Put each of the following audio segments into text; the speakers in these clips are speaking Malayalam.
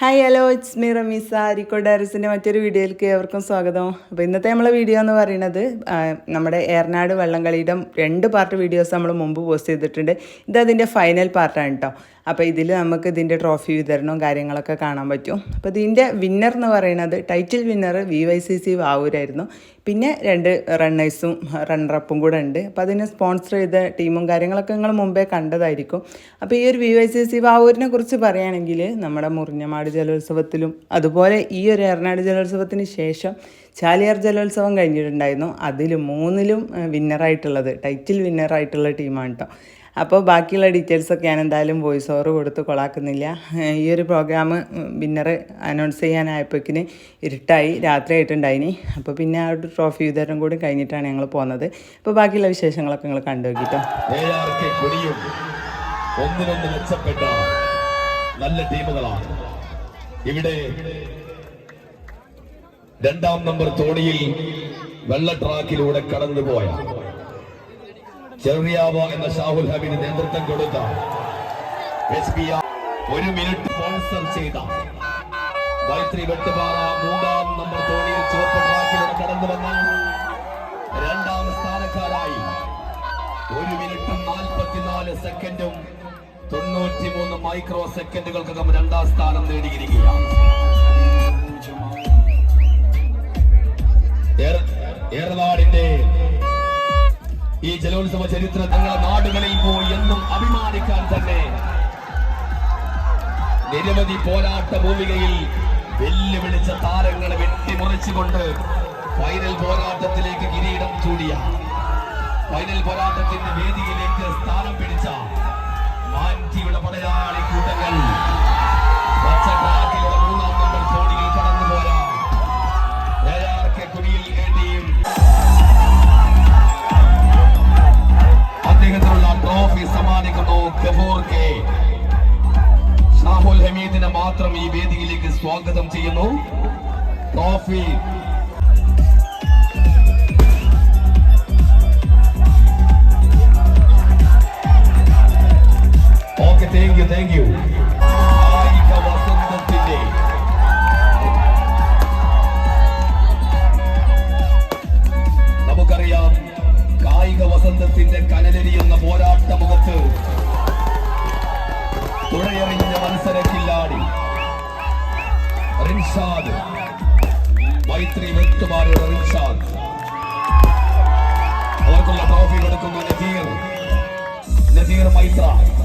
Hi hello it's me Rameesa അരിക്കോ ഡയറീസിന്റെ മറ്റൊരു വീഡിയോയിലേക്ക് ഏവർക്കും സ്വാഗതം. അപ്പോൾ ഇന്നത്തെ നമ്മളെ വീഡിയോ എന്ന് പറയുന്നത് നമ്മുടെ ഏറനാട് വള്ളംകളിയുടെ രണ്ട് പാർട്ട് വീഡിയോസ് നമ്മൾ മുമ്പ് പോസ്റ്റ് ചെയ്തിട്ടുണ്ട്. ഇത് അതിന്റെ ഫൈനൽ പാർട്ടാണ് കേട്ടോ അപ്പോൾ ഇതിൽ നമുക്ക് ഇതിന്റെ ട്രോഫി വിതരണവും കാര്യങ്ങളൊക്കെ കാണാൻ പറ്റും. അപ്പോൾ ഇതിന്റെ വിന്നർ എന്ന് പറയുന്നത് title winner V Y C C വാവൂരായിരുന്നു പിന്നെ രണ്ട് റണ്ണേഴ്സും റണ്ണറപ്പും കൂടെ ഉണ്ട്. അപ്പോൾ അതിനെ സ്പോൺസർ ചെയ്ത ടീമും കാര്യങ്ങളൊക്കെ നിങ്ങൾ മുമ്പേ കണ്ടതായിരിക്കും. അപ്പോൾ ഈ ഒരു വി വൈ സി സി വാവൂരിനെ കുറിച്ച് പറയുകയാണെങ്കിൽ നമ്മുടെ മുറിഞ്ഞമാട് ജലോത്സവത്തിലും അതുപോലെ ഈ ഒരു എറണാട് ജലോത്സവത്തിന് ശേഷം ചാലിയാർ ജലോത്സവം കഴിഞ്ഞിട്ടുണ്ടായിരുന്നു. അതിൽ മൂന്നിലും വിന്നറായിട്ടുള്ളത് ടൈറ്റിൽ വിന്നറായിട്ടുള്ള ടീമാണ് കേട്ടോ അപ്പോൾ ബാക്കിയുള്ള ഡീറ്റെയിൽസൊക്കെ ഞാൻ എന്തായാലും വോയിസ് ഓവർ കൊടുത്ത് കൊളാക്കുന്നില്ല. ഈ ഒരു പ്രോഗ്രാം വിന്നർ അനൗൺസ് ചെയ്യാനായപ്പോഴേക്കിന് ഇരുട്ടായി രാത്രി ആയിട്ടുണ്ടായിനി. അപ്പോൾ പിന്നെ ആ ഒരു ട്രോഫി വിതരണം കൂടി കഴിഞ്ഞിട്ടാണ് ഞങ്ങൾ പോകുന്നത് അപ്പോൾ ബാക്കിയുള്ള വിശേഷങ്ങളൊക്കെ നിങ്ങൾ കണ്ടു നോക്കിട്ടോ. നല്ല ടീമുകളാണ്. ഇവിടെ രണ്ടാം നമ്പർ തോണിയിൽ വെള്ള ട്രാക്കിലൂടെ കടന്നുപോയ ചെറിയാവ എന്ന ഷാഹുൽ ഹബീബ് നേതൃത്വം കൊടുത്ത എസ് പി ആർ ഒരു മിനിറ്റ് സ്പോൺസർ ചെയ്ത ഗായത്രി വെട്ടുപാറ മൂന്നാം നമ്പർ തോണിയിൽ ചുവപ്പ് ട്രാക്കിലൂടെ കടന്നു വന്ന രണ്ടാം സ്ഥാനക്കാരായി ഒരു മിനിറ്റും നാൽപ്പത്തിനാല് സെക്കൻഡും തൊണ്ണൂറ്റി മൂന്ന് മൈക്രോ സെക്കൻഡുകൾക്കകം രണ്ടാം സ്ഥാനം നേടിയിരിക്കുകയാണ്. ഏറനാടിന്റെ ഈ ജലോത്സവ ചരിത്ര തങ്ങളുടെ നാടുകളിൽ പോയി എന്നും അഭിമാനിക്കാൻ തന്നെ. നിരവധി പോരാട്ട ഭൂമികയിൽ വെല്ലുവിളിച്ച താരങ്ങളെ വെട്ടിമുറിച്ചുകൊണ്ട് ഫൈനൽ പോരാട്ടത്തിലേക്ക് കിരീടം ചൂടിയ ഫൈനൽ പോരാട്ടത്തിന്റെ വേദിയിലേക്ക് സ്ഥാനം പിടിച്ച മാറ്റിയുടെ പടയാളി കൂട്ടങ്ങൾ. മൂന്നാം ട്രോഫി സമ്മാനിക്കുന്നു ഗഫൂർ കെ ഷാഹുൽ ഹമീദിനെ മാത്രം ഈ വേദിയിലേക്ക് സ്വാഗതം ചെയ്യുന്നു. Trophy okay thank you thank you കനലരിയുന്ന കനലെരിയുന്ന പോരാട്ട മുഖത്ത് തുഴയെറിഞ്ഞ മത്സരക്കില്ലാടി റിൻഷാദ്. മൈത്രി വെട്ടുമാരുടെ റിൻഷാദ്. അവർക്കുള്ള ട്രോഫി കൊടുക്കുന്ന നസീർ. നസീർ മൈത്ര.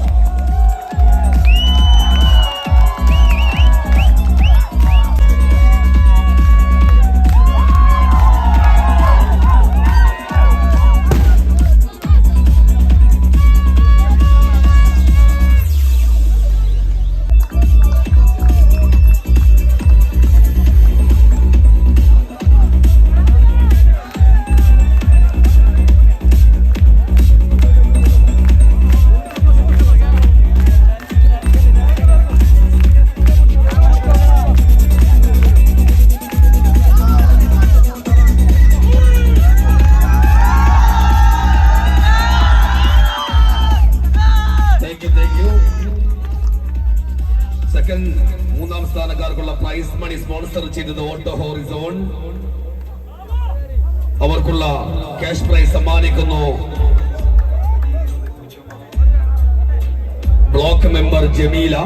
സ്പോൺസർ ചെയ്തത് ഓട്ടോ ഹോറിസോൺ അവർക്കുള്ള cash prize സമ്മാനിക്കുന്നു. Block member Jameela.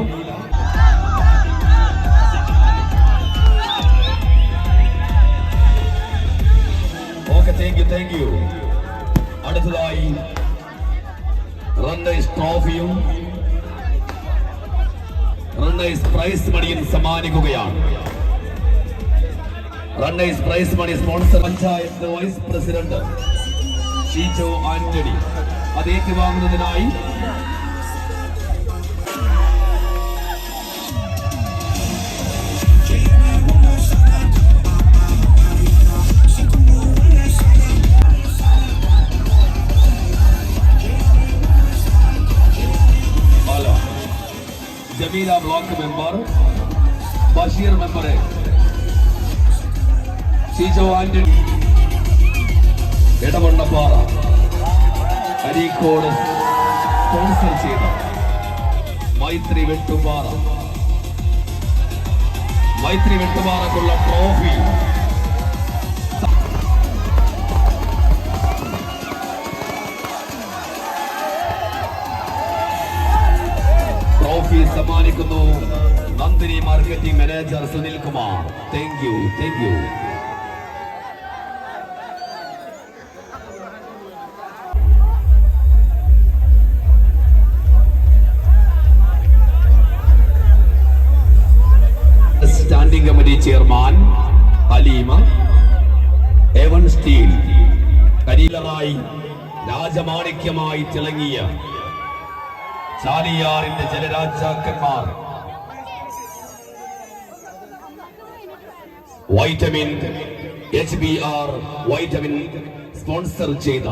Okay thank you thank you അടുത്തതായി റണ്ണേഴ്സ് ട്രോഫിയും റണ്ണേഴ്സ് പ്രൈസ് മണിയും സമ്മാനിക്കുകയാണ്. Runners prize money sponsor panchayat vice president Sheejo Antony അത് ഏറ്റുവാങ്ങുന്നതിനായി hello Jameela block member Basheer മെമ്പറെ ഷീജോ ആന്റണി. ഇടമണ്ണപ്പാറ അരീക്കോട് സ്പോൺസർ ചെയ്ത. മൈത്രി വെട്ടുപാറ. മൈത്രി വെട്ടുപാറക്കുള്ള trophy. Trophy സമ്മാനിക്കുന്നു Nandini marketing manager Sunil Kumar thank you thank you chairman Aleema എവൻ steel കരീലറായി രാജമാണിക്യമായി തിളങ്ങിയ ചാലിയാറിന്റെ ജലരാജാക്കന്മാർ. Vitamin H B R vitamin sponsor ചെയ്ത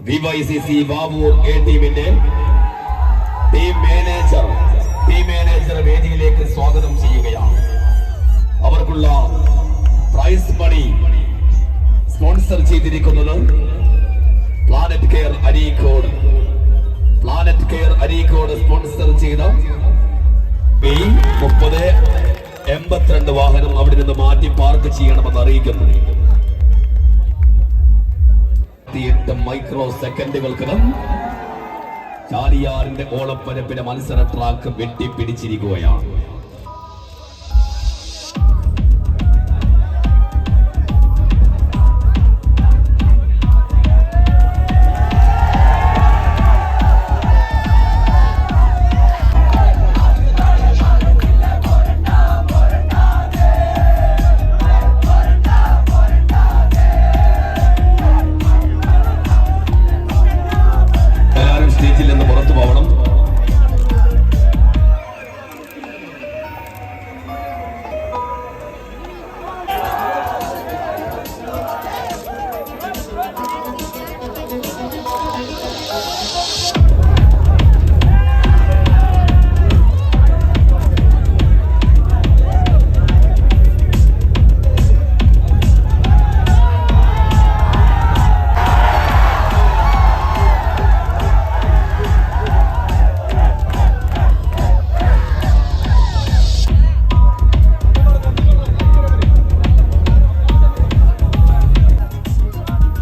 V C C Babu A ടീമിന്റെ ടീം മാനേജർ സ്പോൺസർ ചെയ്തിരിക്കുന്നത് planet care Areekode. Planet care Areekode sponsor ചെയ്ത മെയ് മുപ്പത് എൺപത്തിരണ്ട് വാഹനം അവിടെ നിന്ന് മാറ്റി പാർക്ക് ചെയ്യണമെന്ന് അറിയിക്കുന്നു. മൈക്രോ സെക്കൻഡുകൾക്കകം ചാലിയാറിന്റെ ഓളപ്പരപ്പിന്റെ മത്സര ട്രാക്ക് വെട്ടിപ്പിടിച്ചിരിക്കുകയാണ്.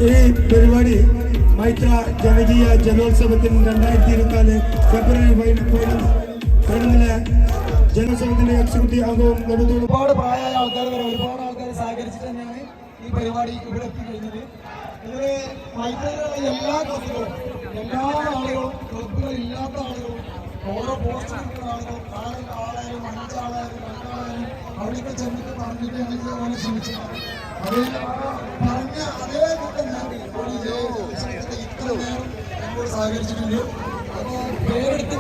ഈ പരിപാടി മൈത്ര ജനകീയ ജലോത്സവത്തിന് രണ്ടായിരത്തി ഇരുപത്തിനാല് ഫെബ്രുവരി പതിന- ജനോത്സവത്തിന്റെ എക്സിക്യൂട്ടീവ് അംഗവും ഒരുപാട് പ്രായമായ ആൾക്കാർ വരെ ഒരുപാട് ആൾക്കാർ സഹകരിച്ചിട്ട് തന്നെയാണ് ഈ പരിപാടി ഇവിടെ എത്തിക്കഴിഞ്ഞത്. ഇതിൽ മൈത്രിയിലുള്ള എല്ലാ ക്ലബുകളും എല്ലാ ആളുകളും ക്ലബുകൾ ഇല്ലാത്ത ആളുകളും ഓരോ പോസ്റ്റ് നിൽക്കുന്ന ആളുകളും നാല് ആളായാലും അഞ്ചാളായാലും രണ്ടാളായാലും അവിടെയൊക്കെ ചെന്നിട്ട് പറഞ്ഞിട്ടാണെങ്കിൽ ഓനെ ക്ഷമിച്ചത് പറഞ്ഞ അതേ ഒരു ജയശക്തി ഇത്ര നേരം എന്നോട് സഹകരിച്ചിട്ടുണ്ട് അപ്പോൾ പേരെടുത്ത്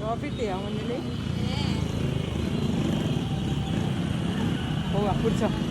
പ്രോഫിറ്റ് ചെയ്യാം മുന്നിൽ പിടിച്ചോ